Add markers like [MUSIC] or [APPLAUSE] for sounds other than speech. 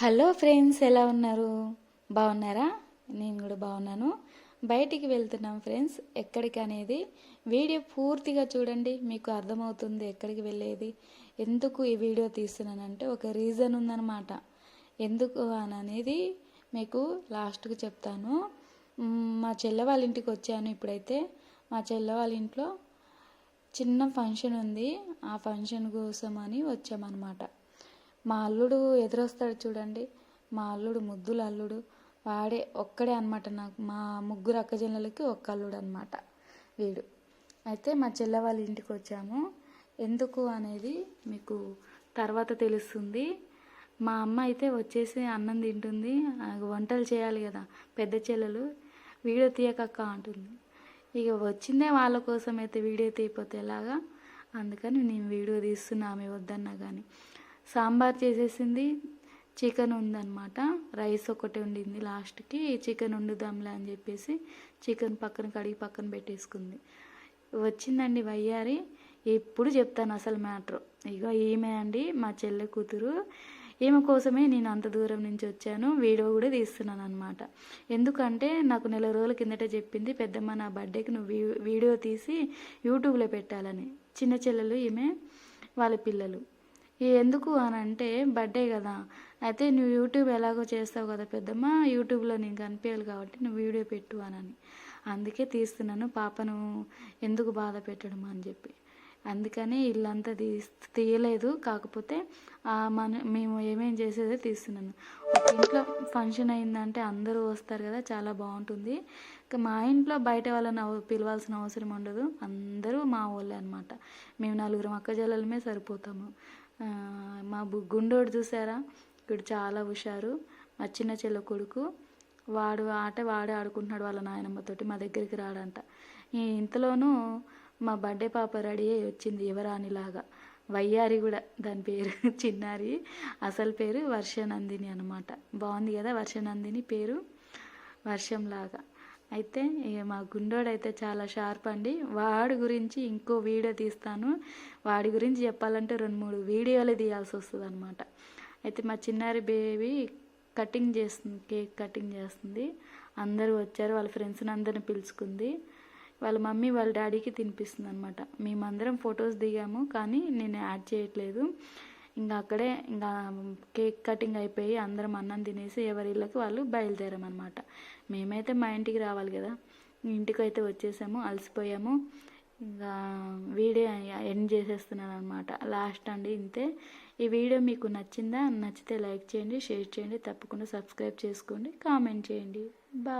Hello friends ఎలా ఉన్నారు? బాగున్నారా? నేను కూడా బాగున్నాను. బయటికి వెళ్తున్నాం ఫ్రెండ్స్ ఎక్కడికి అనేది వీడియో పూర్తిగా చూడండి మీకు అర్థమవుతుంది ఎక్కడికి వెళ్ళేది. ఎందుకు ఈ వీడియో తీస్తున్నానంటే ఒక రీజన్ ఉందన్నమాట. ఎందుకు అని అనేది మీకు లాస్ట్కు చెప్తాను. మా చెల్ల వాళ్ళ ఇంటికి వచ్చాను ఇప్పుడైతే. మా చెల్ల వాళ్ళ ఇంట్లో చిన్న ఫంక్షన్ ఉంది. ఆ ఫంక్షన్ కోసం అని వచ్చామన్నమాట. మా అల్లుడు ఎదురొస్తాడు చూడండి. మా అల్లుడు ముద్దుల అల్లుడు. వాడే ఒక్కడే అనమాట నాకు. మా ముగ్గురు అక్కజనులకి ఒక్క అల్లుడు అనమాట వీడు. అయితే మా చెల్లె వాళ్ళ ఇంటికి వచ్చాము. ఎందుకు అనేది మీకు తర్వాత తెలుస్తుంది. మా అమ్మ అయితే వచ్చేసి అన్నం తింటుంది. వంటలు చేయాలి కదా పెద్ద చెల్లెలు. వీడియో తీయకక్క అంటుంది. ఇక వచ్చిందే వాళ్ళ కోసం అయితే వీడియో తీయపోతే ఎలాగా? అందుకని నేను వీడియో తీస్తున్నా ఆమె వద్దన్నా కానీ సాంబార్ చేసేసింది చికెన్ ఉందన్నమాట. రైస్ ఒకటి ఉండింది లాస్ట్కి. చికెన్ వండుదాంలే అని చెప్పేసి చికెన్ పక్కన కడిగి పక్కన పెట్టేసుకుంది. వచ్చిందండి వయ్యారి. ఎప్పుడు చెప్తాను అసలు మ్యాటర్. ఇగో ఈమె అండి మా చెల్లె కూతురు. ఈమె కోసమే నేను అంత దూరం నుంచి వచ్చాను. వీడియో కూడా తీస్తున్నాను అనమాట ఎందుకంటే నాకు నెల రోజుల కిందట చెప్పింది పెద్దమ్మ నా బర్త్డేకి నువ్వు వీడియో తీసి యూట్యూబ్లో పెట్టాలని. చిన్న చెల్లెలు ఈమె వాళ్ళ పిల్లలు. ఎందుకు అని అంటే బర్త్డే కదా. అయితే నువ్వు యూట్యూబ్ ఎలాగో చేస్తావు కదా పెద్దమ్మ యూట్యూబ్లో నేను కనిపించాలి కాబట్టి నువ్వు వీడియో పెట్టు అని అందుకే తీస్తున్నాను పాపను ఎందుకు బాధ పెట్టడం అని చెప్పి. అందుకని ఇల్లంతా తీ తీయలేదు. కాకపోతే మన మేము ఏమేం చేసేదో తీస్తున్నాను. ఒక ఇంట్లో ఫంక్షన్ అయిందంటే అందరూ వస్తారు కదా చాలా బాగుంటుంది. మా ఇంట్లో బయట వాళ్ళని పిలవాల్సిన అవసరం ఉండదు. అందరూ మా వాళ్ళే అనమాట మేము నలుగురు అక్కజల్లలమే సరిపోతాము. మా గుండోడు చూసారా? ఇక్కడ చాలా హుషారు. మా చిన్న చెల్ల కొడుకు. వాడు ఆట వాడే ఆడుకుంటున్నాడు వాళ్ళ నాయనమ్మతోటి మా దగ్గరికి రాడంట. ఇంతలోనూ మా బర్త్డే పాప రెడీ అయ్యి వచ్చింది యువరాణిలాగా. వయ్యారి కూడా. దాని పేరు [LAUGHS] చిన్నారి. అసలు పేరు వర్షనందిని అనమాట బాగుంది కదా వర్షనందిని పేరు? వర్షంలాగా. అయితే ఇక మా గుండోడైతే చాలా షార్ప్ అండి. వాడి గురించి ఇంకో వీడియో తీస్తాను. వాడి గురించి చెప్పాలంటే రెండు మూడు వీడియోలే తీయాల్సి వస్తుంది అనమాట అయితే మా చిన్నారి బేబీ కటింగ్ చేస్తుంది కేక్ కటింగ్ చేస్తుంది. అందరూ వచ్చారు వాళ్ళ ఫ్రెండ్స్ని అందరిని పిలుచుకుంది. వాళ్ళ మమ్మీ వాళ్ళ డాడీకి తినిపిస్తుంది అనమాట మేమందరం ఫొటోస్ దిగాము కానీ నేను యాడ్ చేయట్లేదు. ఇంకా అక్కడే ఇంకా కేక్ కటింగ్ అయిపోయి అందరం అన్నం తినేసి ఎవరి ఇళ్ళకి వాళ్ళు బయలుదేరామన్నమాట. మేమైతే మా ఇంటికి రావాలి కదా. ఇంటికి అయితే వచ్చేసాము అలసిపోయాము. ఇంకా వీడియో ఎండ్ చేసేస్తున్నాను అనమాట లాస్ట్ అండి ఇంతే. ఈ వీడియో మీకు నచ్చిందా? నచ్చితే లైక్ చేయండి షేర్ చేయండి. తప్పకుండా సబ్స్క్రైబ్ చేసుకోండి కామెంట్ చేయండి. బాయ్.